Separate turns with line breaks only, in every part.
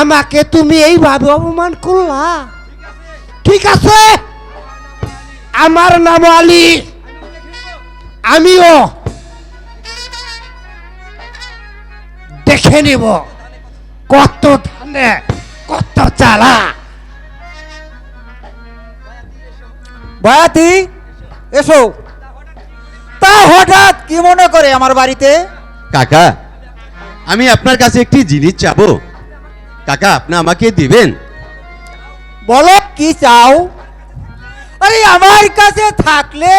আমাকে তুমি এইভাবে অপমান করলা? ঠিক আছে? আমার নাম আলী। আমিও দেখে নিব কত ধানে কত চালা।
বয়াতি এসো। তা হঠাৎ কি মনে করে আমার বাড়িতে?
কাকা আমি আপনার কাছে একটি জিনিস চাবো। কাকা আপনি আমাকে দিবেন?
বলো কি চাও? আরে আমার কাছে থাকলে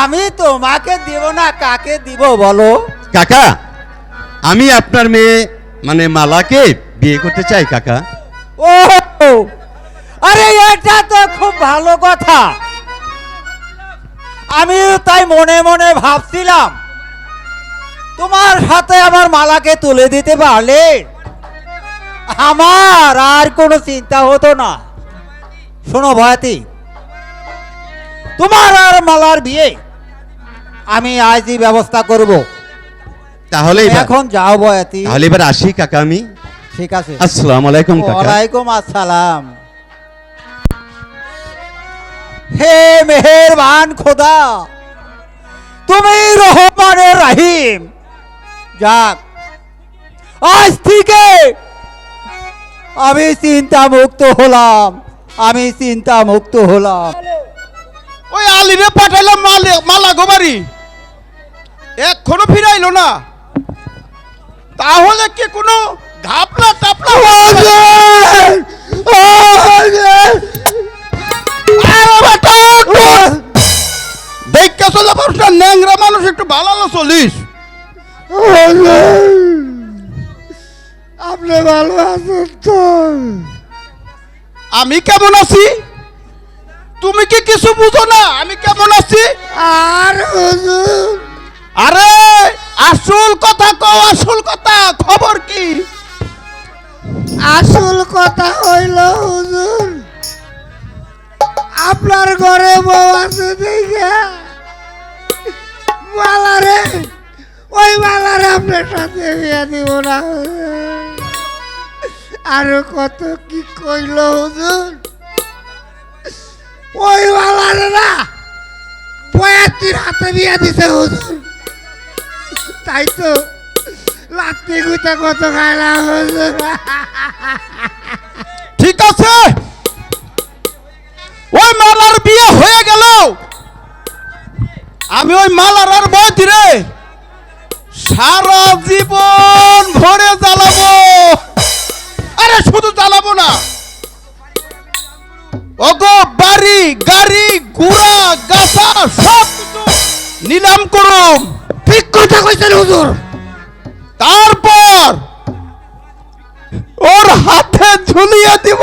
আমি তোমাকে দিব না কাকে দিব বলো?
কাকা আমি আপনার মেয়ে মানে মালাকে বিয়ে করতে চাই কাকা।
ও আরে এটা তো খুব ভালো কথা। আমিও তাই মনে মনে ভাবছিলাম তোমার সাথে আমার মালাকে তুলে দিতে পারলে? আমার আর কোনো চিন্তা হতো না। শোনো ভয়াতি তোমার আর মালার বিয়ে আমি আজই ব্যবস্থা করব।
তাহলে
এখন যাও বয়াতি
তাহলে এবার আসি কাকা আমি।
ঠিক আছে।
আসসালামু আলাইকুম কাকা।
ওয়ালাইকুম আসসালাম। হে মেহেরবান খোদা তুমি রহমানের রাহিম। যাক আজ থেকে আমি চিন্তা মুক্ত হলাম। আমি চিন্তা মুক্ত হলাম।
ওই আলিরে পাঠাইলাম মালে মালা গোবারি এখনও ফিরাইলো না। তাহলে কি কোনো ঘাপলা টাপলা দেখতে চলে ন্যাংরা মানুষ একটু ভালো চলিস।
আপনি ভালো আছেন তো?
আমি কেমন আছি? তুমি কি কিছু বুঝো না? আমি কেমন আছি?
আর
আরে আসল কথা কও আসল কথা খবর কি?
আসল কথা হইল হুজুর আপনার ঘরে বউ আছে দেখে। মালারে ওই মালারে আপনার সাথে বিয়ে দিব না হুজুর। আরও কত কি কইল হুজুর? ওই মালারে না বয়াতির হাতে বিয়ে দিছে হুজুর। তাই তো লাত্তি গুতা কত খাইলা হুজুর।
ঠিক আছে। ওই মালার বিয়ে হয়ে গেল। আমি ওই মালার আর বয়তি রে সারা জীবন ভরে জ্বালাবো। আরে শুধু জ্বালাবো না। ওগো বাড়ি গাড়ি ঘোড়া গাছা সব নিলাম করুম
ঠিক কথা কইছেন হুজুর।
তারপর ওর হাতে ঝুলিয়ে দিব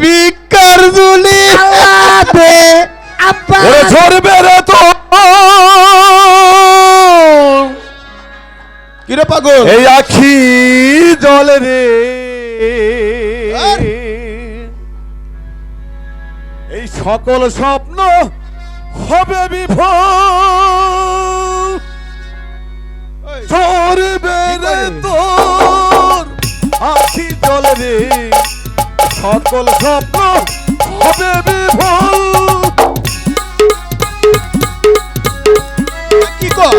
ভিক্ষার ঝুলি।
আল্লাহ দে আব্বা।
ওরে ঝরবে রে তো। কিরে পাগল?
এই আখি জলে রে? এই সকল স্বপ্ন হবে বিফল। ঝরবে রে তোর আখি জলে রে সকল স্বপ্ন হবে বিফল।
কি কর?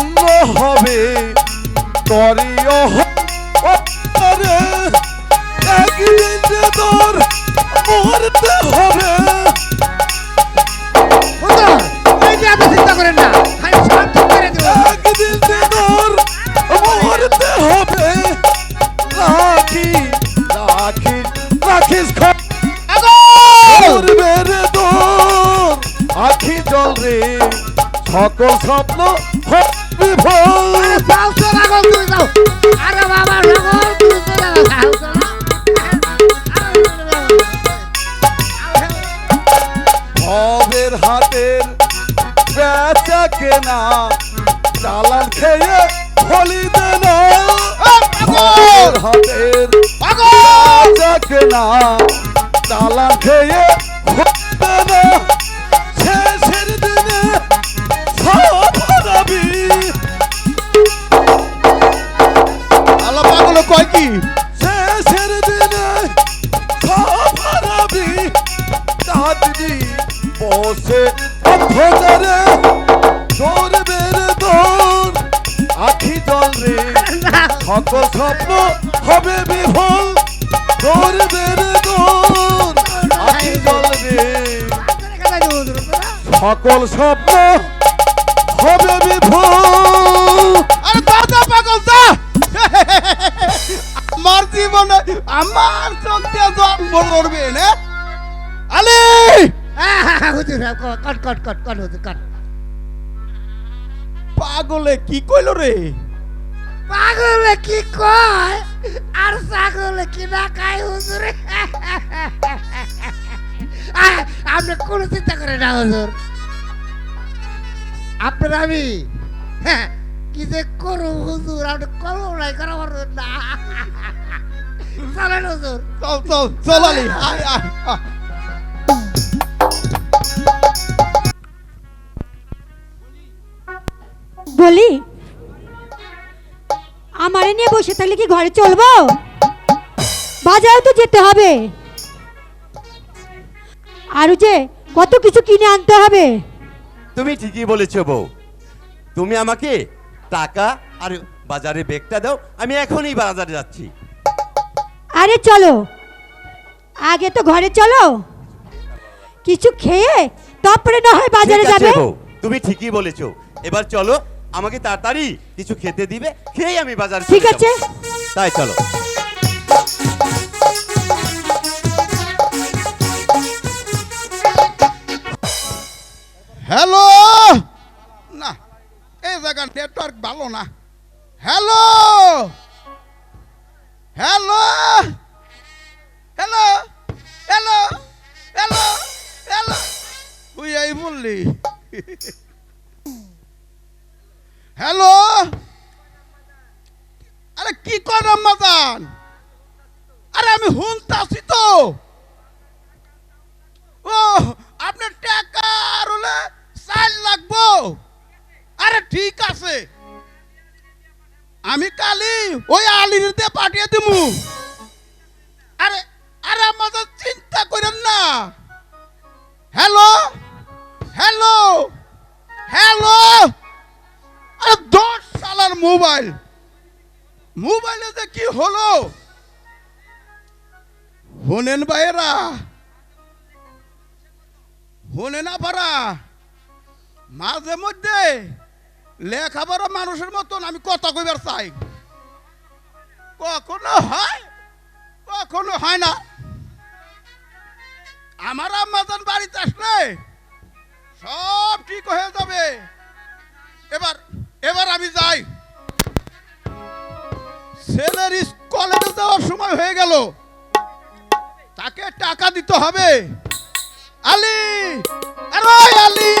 চূর্ণ হবে। তরি তোর মরতে হবে।
হুজুর এই যে এত চিন্তা করেন না আমি সব ঠিক করে দেবো
একদিন তোর মরতে হবে। রাখি রাখি রাখিস করবে তোর। আখি জল রে সকল স্বপ্ন ভবের হাতের বেচা কেনা চালান খেয়ে দেনা। হাতের বেচা কেনা চালান খেয়ে
কয় কি?
সকল স্বপ্ন হবে বিফল ধরবে রে দৌড় আখি জল সকল স্বপ্ন হবে বিফল।
আরে দাদা পাগল যা। আমার জীবনে আমার চোখ দিয়ে জল পড়বে না। আলে!
হুজুর কট কট কট কট হুজুর কট।
পাগলে কি কইল রে?
পাগলে কি কয়? আর ছাগলে কি না খায় হুজুর? আপনি কোনো চিন্তা করেন না হুজুর। আপনার আমি হ্যাঁ, কি যে করু হুজুর? আপনি করব নাই করা পারবেন না। চলেন হুজুর।
চল চল চল আলি। আয় আয় আয়।
বলি আমারে নিয়ে বসে থাকলে কি ঘরে চলবো? বাজারে তো যেতে হবে। আরও যে কত কিছু কিনে আনতে হবে।
তুমি ঠিকই বলেছ বউ। তুমি আমাকে টাকা আর বাজারে ব্যাগটা দাও আমি এখনই বাজারে যাচ্ছি।
আরে চলো। আগে তো ঘরে চলো। কিছু খেয়ে তারপরে না হয় বাজারে যাবে।
তুমি ঠিকই বলেছ। এবার চলো আমাকে তাড়াতাড়ি কিছু খেতে দিবে খেয়েই আমি বাজারে
ঠিক আছে।
তাই চলো।
হ্যালো! না এই জায়গার নেটওয়ার্ক ভালো না। Hello! Hello! Hello! Hello! Hello! Hello! তুই এই বললি। হ্যালো? আরে কি কর রমাদান? আরে আমি হুনতাছি তো। ও, আপনার টাকা হলে লাগবো। আরে ঠিক আছে। আমি কালি ওই আলির দিয়ে পাঠিয়ে দিমু। আরে আরে আমাদের চিন্তা করেন না। হ্যালো? হ্যালো? হ্যালো? আরে দশ সালার মোবাইল। মোবাইলে যে কি হলো? হোনেন ভাইয়েরা হনে না পারা মাঝে মধ্যে লেখাপড়া মানুষের মতন আমি কথা কইবার চাই। কখনো হয় কখনো হয় না। আমার আম্মাজান বাড়িতে আসলে সব ঠিক হয়ে যাবে। এবার এবার আমি যাই। ছেলের কলেজে যাওয়ার সময় হয়ে গেল। তাকে টাকা দিতে হবে। আলী! আলি!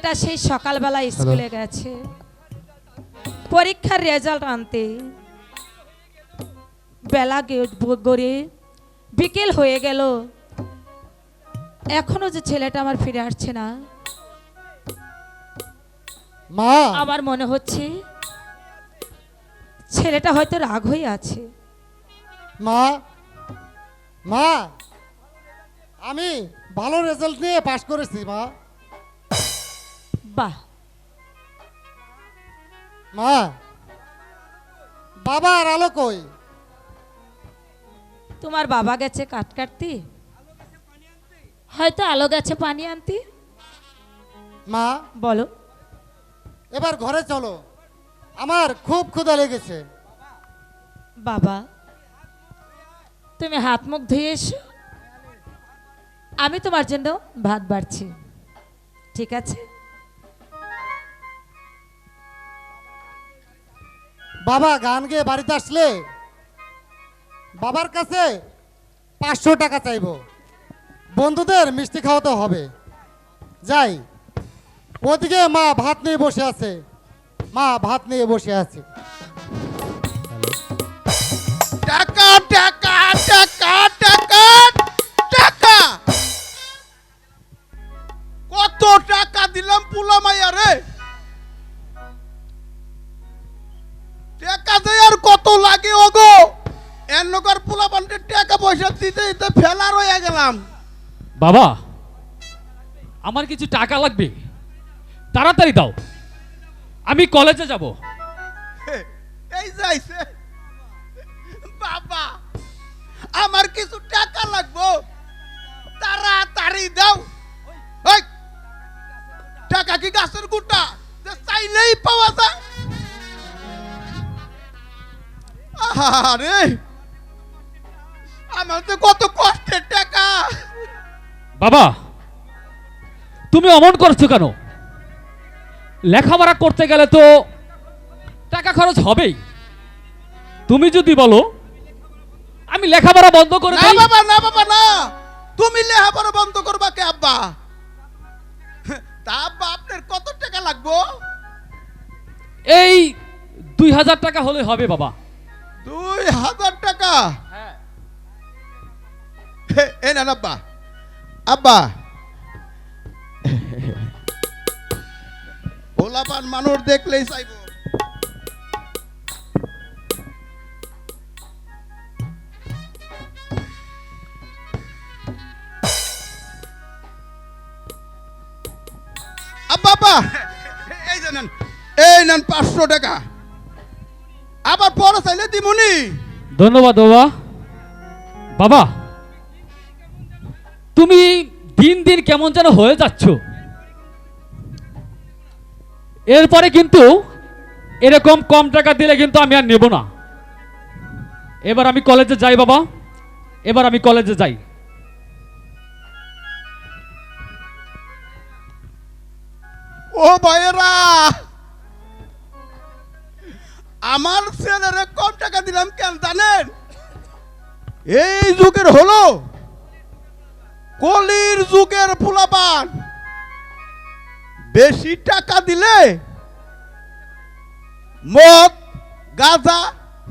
ছেলেটা সেই সকালবেলা স্কুলে গেছে। পরীক্ষার রেজাল্ট আনতে বেলা গড়ে বিকেল হয়ে গেল। এখনও যে ছেলেটা আমার ফিরে আসছে না।
মা!
আমার মনে হচ্ছে ছেলেটা হয়তো রাগ হয়ে আছে।
মা! মা! আমি ভালো রেজাল্ট নিয়ে পাশ করেছি মা।
বাহ
মা বাবা আর আলো কই?
তোমার বাবা গেছে কাট কাটতে? হয়তো আলো গেছে পানি আনতি?
মা
বলো।
এবার ঘরে চলো। আমার খুব ক্ষুধা লেগেছে।
বাবা তুমি হাত মুখ ধুয়ে এসো। আমি তোমার জন্য ভাত বাড়ছি। ঠিক আছে?
বাবা গান গেয়ে বাড়িতে আসলে বাবার কাছে পাঁচশো টাকা চাইব। বন্ধুদের মিষ্টি খাওয়াতে হবে। যাই, ওদিকে মা ভাত নিয়ে বসে আছে। মা ভাত নিয়ে বসে আছে।
বাবা, আমার কিছু টাকা লাগবে। তাড়াতাড়ি দাও। আমি কলেজে যাব।
বাবা, আমার কিছু টাকা লাগবো। তাড়াতাড়ি দাও। টাকা কি গাছের গুটা? যে চাইলেই পাওয়া যায়। আরে আমার তো কত
বাবা তুমি অমন করছ কেন? লেখাপড়া করতে গেলে তো টাকা খরচ হবেই। তুমি যদি বলো আমি লেখাপড়া বন্ধ করে
না বাবা না বাবা না। তুমি লেখাপড়া বন্ধ করবা কে আব্বা? তা আব্বা আপনার কত টাকা লাগবো?
এই দুই হাজার টাকা হলে হবে বাবা।
দুই হাজার টাকা? হ্যাঁ। এ না আব্বা। আব্বা। পোলাপান মানুষ দেখলেই চাইব। আব্বা। এই যে নেন। এই নেন পাঁচশো টাকা। আবার পরে চাইলে দিমুনি।
ধন্যবাদ বাবা। বাবা তুমি দিন দিন কেমন যেন হয়ে যাচ্ছ। এরপরে কিন্তু এরকম কম টাকা দিলে কিন্তু আমি আর নেব না। এবার আমি কলেজে যাই বাবা। এবার আমি কলেজে যাই।
ও ভাইয়েরা, আমার ছেলেরে কম টাকা দিলাম কেন জানেন? এই যুগের হলো কলির যুগের ফুলাপান বেশি টাকা দিলে মদ, গাঁজা,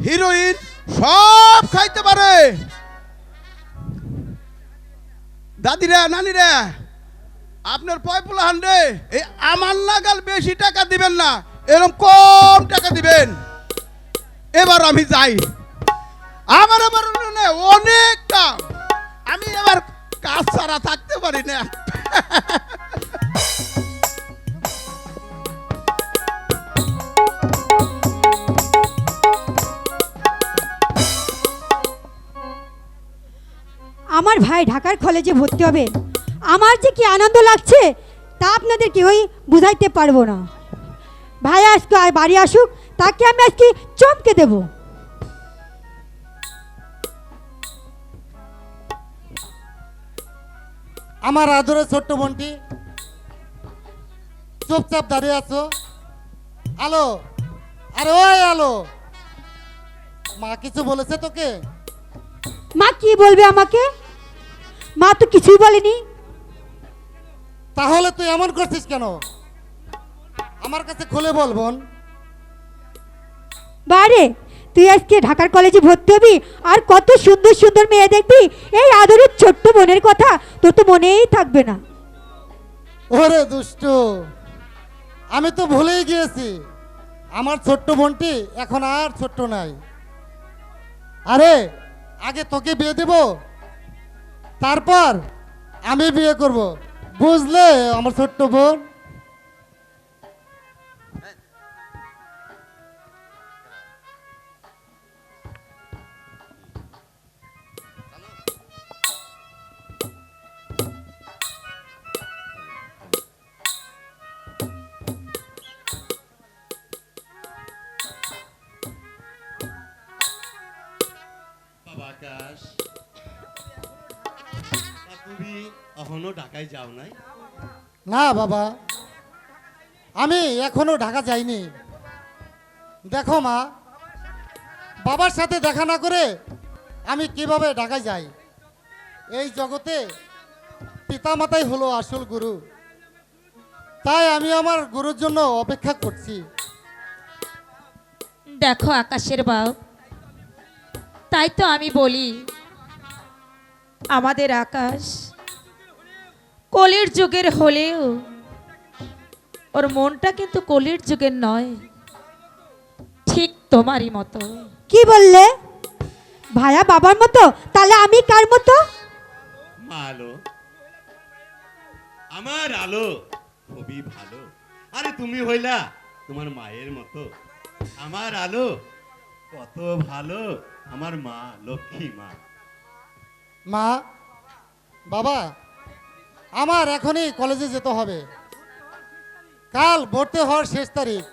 হিরোইন সব খাইতে পারে। দাদিরা, নানিরা, আপনার পয়পুলা হান্ডে, এই আমার নাগাল বেশি টাকা দিবেন না এরকম কম টাকা দিবেন। এবার আমি যাই। আমার এবার অনেক কাম আমি এবার কাজ ছাড়া থাকতে পারি না।
আমার ভাই ঢাকার কলেজে ভর্তি হবে। আমার যে কি আনন্দ লাগছে, তা আপনাদের কেউই বুঝাইতে পারব না। ভাই আজকে আর বাড়ি আসুক, তাকে আমি আজকে চমকে দেব।
আমার আদরের ছোট্ট বোনটি। চুপচাপ দাঁড়িয়ে আছো? আলো? আরে ওই আলো! মা কিছু বলেছে তোকে?
মা কি বলবে আমাকে? মা তো কিছুই বলেনি।
তাহলে তুই এমন করছিস কেন? আমার কাছে খুলে বল বোন।
বারে তুই আজকে ঢাকার কলেজে ভর্তি হবি? আর কত সুন্দর সুন্দর মেয়ে দেখবি? এই আদরের ছোট্ট বোনের কথা তোর তো মনেই থাকবে না।
ওরে দুষ্টু, আমি তো ভুলেই গিয়েছি। আমার ছোট্ট বোনটি এখন আর ছোট্ট নাই। আরে, আগে তোকে বিয়ে দেব, তারপর আমি বিয়ে করব। বুঝলে আমার ছোট্ট বোন?
যাও নাই?
না বাবা। আমি এখনও ঢাকা যাইনি। দেখো মা বাবার সাথে দেখা না করে আমি কীভাবে ঢাকায় যাই? এই জগতে পিতামাতাই হলো আসল গুরু। তাই আমি আমার গুরুর জন্য অপেক্ষা করছি।
দেখো আকাশের বাপ তাই তো আমি বলি আমাদের আকাশ কলির যুগের হলেও ওর মনটা কিন্তু কলির যুগের নয় ঠিক তোমারই মতো।
কি বললে? ভাইয়া বাবার মতো? তাহলে আমি কার মতো?
মা আলো। আমার আলো খুবই ভালো। আরে তুমি হইলা তোমার মায়ের মতো। আমার আলো কত ভালো। আমার মা লক্ষ্মী মা।
মা বাবা আমার এখনই কলেজে যেতে হবে। কাল ভর্তি হওয়ার শেষ তারিখ।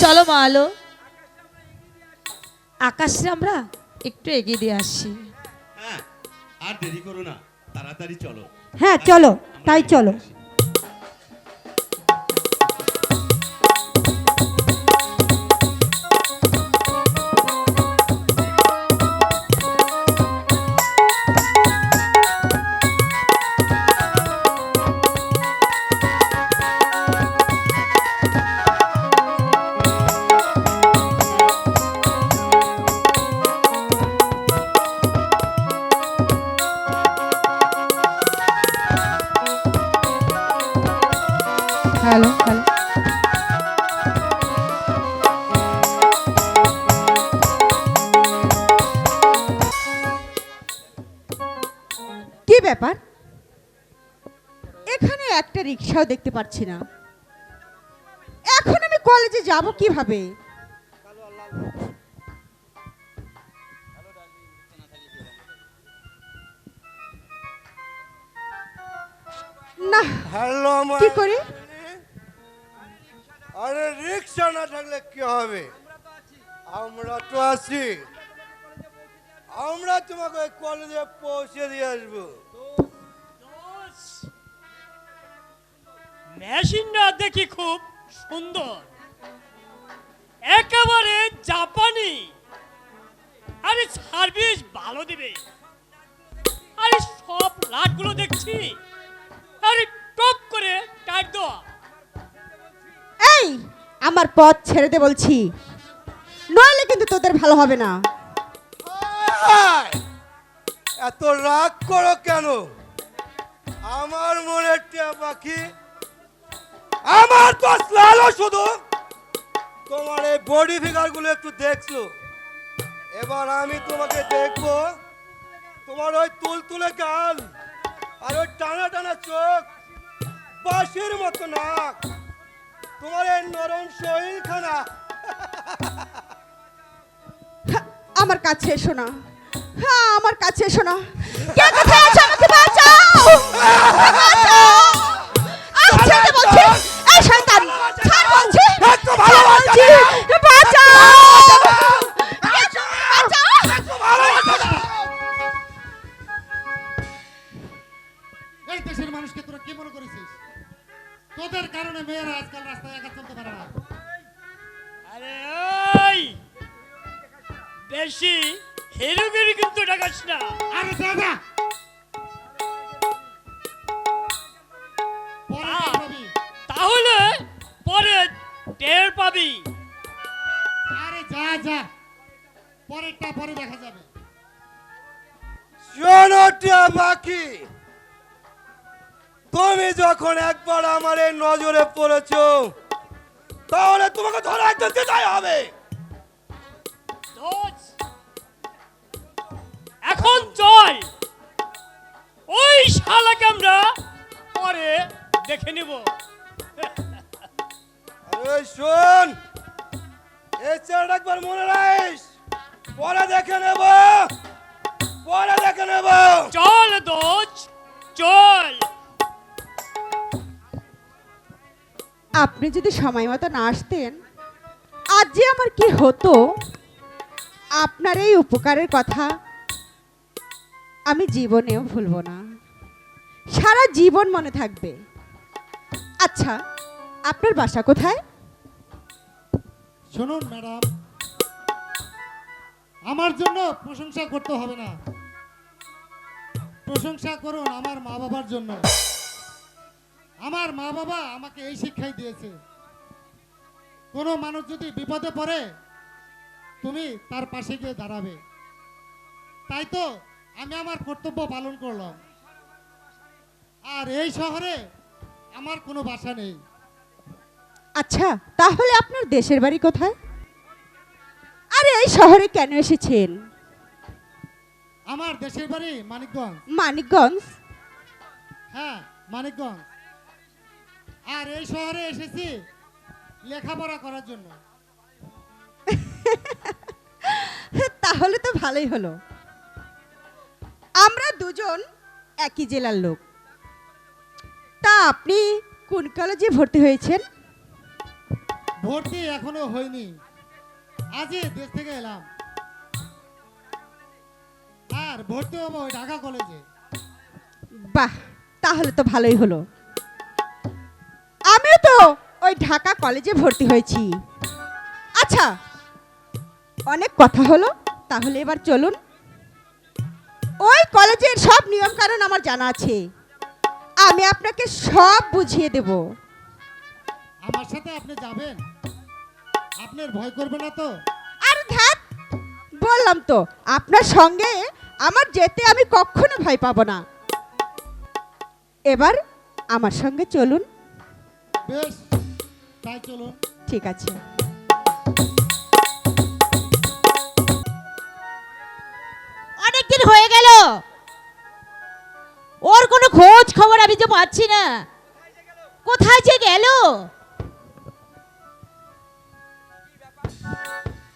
চলো মা আলো। আকাশে আমরা একটু এগিয়ে দিয়ে আসি।
হ্যাঁ আর দেরি করো না তাড়াতাড়ি চলো।
হ্যাঁ চলো তাই চলো। হ্যালো হ্যালো
কি ব্যাপার? এখানে একটা রিক্সাও দেখতে পাচ্ছি না। এখন আমি কলেজে যাব কীভাবে? না
হ্যালো
কি করি?
আরে রিক্সা না থাকলে কি হবে? আমরা তো আছি। আমরা তোমাকে ওই কলেজে পৌঁছে দিয়ে আসব।
মেশিনটা দেখি খুব সুন্দর। একেবারে জাপানি। আরে সার্ভিস ভালো দিবে। আরে সব লাটগুলো দেখছি। আরে টপ করে টাইট দেওয়া।
আমার পথ ছেড়ে দে বলছি। নইলে কিন্তু তোদের ভালো হবে না।
এত রাগ করো কেন? আমার মনে পাখি। আমার তো লালো শুধু। তোমার এই বডি ফিগারগুলো একটু দেখছ। এবার আমি তোমাকে দেখব। তোমার ওই তুলতুলে গাল আর ওই টানা টানা চোখ। বাঁশির মতো নাক।
হ্যাঁ, আমার কাছে এসো না। হ্যাঁ আমার কাছে এসো না। কে কোথায় আছো? আমাকে বাঁচাও! বাঁচাও! আজ ছেড়ে বলছি এই শয়তান ছাড় বলছি
একটু ভালোবাসা
বাঁচাও! বাঁচাও!
এই দেশের মানুষকে তোরা কি মনে করেছিস? তোদের কারণে মেয়েরা আজকাল রাস্তায় একা চলতে পারে না।
আরে ওই! বেশি হেরুগিরি কিন্তু ডাকাস না।
আরে দাদা।
তাহলে পরে টের পাবি।
আরে যা যা। পরেরটা পরে দেখা যাবে।
টিয়া পাখি
তুমি যখন একবার আমার এই নজরে পড়েছো তাহলে তোমাকে ধরে একদম দিতেই হবে।
এখন চল ওই শালাকে আমরা পরে দেখে নিব।
আরে শোন এই একবার মনে রাখিস। পরে দেখে নেব পরে দেখে নেব।
চল দোজ চল।
আপনি যদি সময় মতো না আসতেন, আজ যে আমার কি হতো? আপনার এই উপকারের কথা আমি জীবনেও ভুলবো না। সারা জীবন মনে থাকবে। আচ্ছা আপনার বাসা কোথায়?
শুনুন, ম্যাডাম। আমার জন্য প্রশংসা করতে হবে না। প্রশংসা করুন আমার মা বাবার জন্য। আমার মা বাবা আমাকে এই শিক্ষাই দিয়েছে। কোনো মানুষ যদি বিপদে পড়ে তুমি তার পাশে গিয়ে দাঁড়াবে। তাই তো আমি আমার কর্তব্য পালন করলাম। আর এই শহরে আমার কোনো বাসা নেই।
আচ্ছা তাহলে আপনার দেশের বাড়ি কোথায়? আরে এই শহরে কেন এসেছেন?
আমার দেশের বাড়ি মানিকগঞ্জ।
মানিকগঞ্জ?
হ্যাঁ মানিকগঞ্জ। আর এই শহরে এসেছি লেখাপড়া করার জন্য।
তাহলে তো ভালোই হলো। আমরা দুজন একই জেলার লোক। তা আপনি কোন কলেজে ভর্তি হয়েছেন?
ভর্তি এখনও হয়নি। আজই দেশ থেকে এলাম। আর ভর্তি হব ঢাকা কলেজে
বাহ তাহলে তো ভালোই হলো। তো? ওই ঢাকা কলেজে ভর্তি হয়েছি। আচ্ছা অনেক কথা হলো তাহলে এবার চলুন। ওই কলেজের সব নিয়ম কানুন আমার জানা আছে। আমি আপনাকে সব বুঝিয়ে দেব।
আমার সাথে আপনি যাবেন? আপনার ভয় করবে না তো?
আর ধ্যাত বললাম তো আপনার সঙ্গে আমার যেতে আমি কখনো ভয় পাবো না। এবার আমার সঙ্গে চলুন।
বেশ। তাই চলুন
ঠিক আছে।
অনেকদিন হয়ে গেল। ওর কোনো খোঁজ খবর আমি যে পাচ্ছি না। কোথায় যে গেল?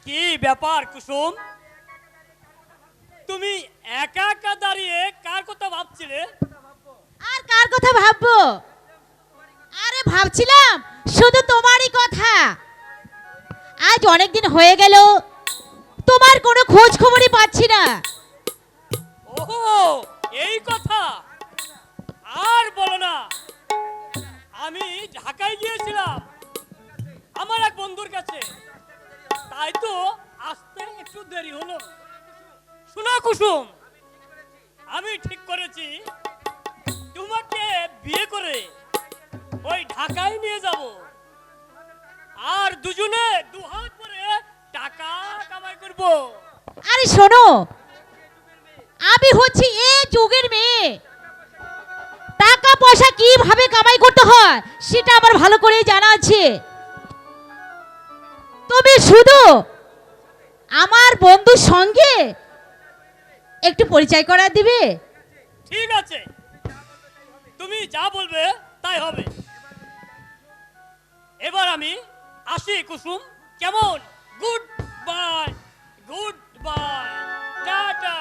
কি ব্যাপার কুসুম? তুমি একা একা দাঁড়িয়ে কার কথা ভাবছিলে?
আর কার কথা ভাববো? ভাবছিলাম শুধু তোমারই কথা। আজ অনেক দিন হয়ে গেল, তোমার কোনো খোঁজ খবরই পাচ্ছি না।
ওহো, এই কথা? আর বলো না। আমি ঢাকায় গিয়েছিলাম আমার এক বন্ধুর কাছে। তাই তো আসতে একটু দেরি হলো। শোনো কুসুম, আমি ঠিক করেছি। তোমাকে বিয়ে করে ওই ঢাকায় নিয়ে যাব। আর দুজনে দুহাত করে টাকা কামাই করব।
আরে শোনো আমি হচ্ছি এ যুগের মেয়ে। টাকা পয়সা কীভাবে কামাই করতে হয় সেটা আমার ভালো করেই জানা আছে। তুমি শুধু আমার বন্ধুর সঙ্গে একটু পরিচয় করা দিবে?
ঠিক আছে। তুমি যা বলবে তাই হবে। এবার আমি আসি, কুসুম। কেমন? Good bye good bye tata.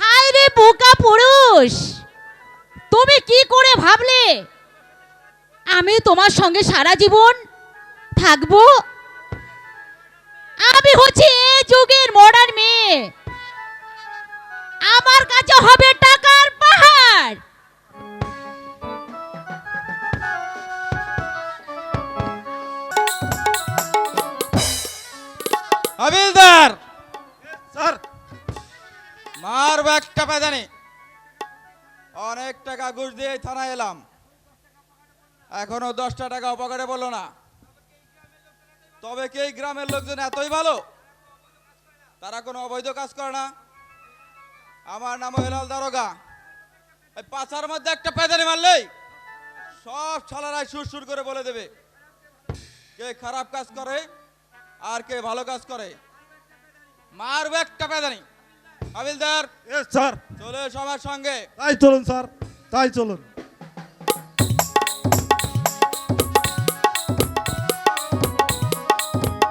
High রে বোকা পুরুষ, তুমি কি করে ভাবলে? আমি তোমার সঙ্গে সারা জীবন থাকব? আমি হচ্ছে এ যুগের মডার্ন মেয়ে। আমার কাছে হবে টাকার পাহাড়।
হাবিলদার! স্যার মার একটা পেদানি। অনেক টাকা ঘুষ দিয়ে থানায় এলাম। এখনও দশটা টাকা অপকারে বলল না। তবে কি এই গ্রামের লোকজন এতই ভালো? তারা কোনো অবৈধ কাজ করে না।
আমার নাম হেলাল দারোগা। এই পাছার মধ্যে একটা পেদানি মারলেই সব ছালারাই সুর সুর করে বলে দেবে। কে খারাপ কাজ করে আর কে ভালো কাজ করে? মারবে একটা পেদানি। হাবিলদার
স্যার
চলে সবার সঙ্গে।
তাই চলুন স্যার তাই চলুন।